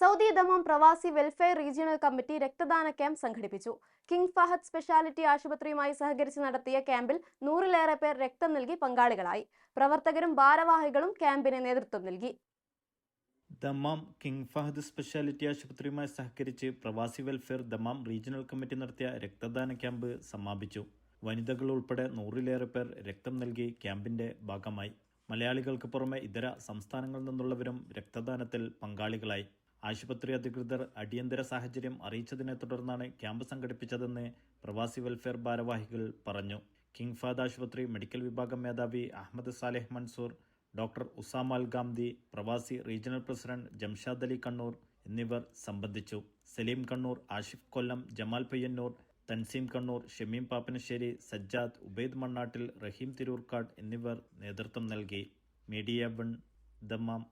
Saudi Dammam Pravasi welfare regional committee രക്തദാന camp സംഘടിപ്പിച്ചു. King Fahad speciality ആശുപത്രിയുമായി സഹകരിച്ച് നടത്തിയ ക്യാമ്പിൽ നൂറിലേറെ പേർ രക്തം നൽകി പങ്കാളികളായി. പ്രവർത്തകരും ഭാരവാഹികളും ക്യാമ്പിന് നേതൃത്വം നൽകി. ദമാം കിങ് ഫഹദ് സ്പെഷ്യാലിറ്റി ആശുപത്രിയുമായി സഹകരിച്ച് Pravasi welfare Dammam regional committee നടത്തിയ രക്തദാന ക്യാമ്പ് സമാപിച്ചു. വനിതകൾ ഉൾപ്പെടെ നൂറിലേറെ പേർ രക്തം നൽകി ക്യാമ്പിന്റെ ഭാഗമായി. മലയാളികൾക്ക് പുറമെ ഇതര സംസ്ഥാനങ്ങളിൽ നിന്നുള്ളവരും രക്തദാനത്തിൽ പങ്കാളികളായി. ആശുപത്രി അധികൃതർ അടിയന്തര സാഹചര്യം അറിയിച്ചതിനെ തുടർന്നാണ് ക്യാമ്പ് സംഘടിപ്പിച്ചതെന്ന് പ്രവാസി വെൽഫെയർ ഭാരവാഹികൾ പറഞ്ഞു. കിങ് ഫാദ് ആശുപത്രി മെഡിക്കൽ വിഭാഗം മേധാവി Ahmed Saleh Mansoor doctor Usama Al Ghamdi Pravasi regional president Jamshad Ali Kannur എന്നിവർ സംബന്ധിച്ചു. സലീം കണ്ണൂർ ആഷിഫ് കൊല്ലം ജമാൽ പയ്യന്നൂർ തൻസീം കണ്ണൂർ ഷമീം പാപ്പനശ്ശേരി സജ്ജാദ് ഉബൈദ് മണ്ണാട്ടിൽ റഹീം തിരൂർക്കാട് എന്നിവർ നേതൃത്വം നൽകി. Media One Dammam.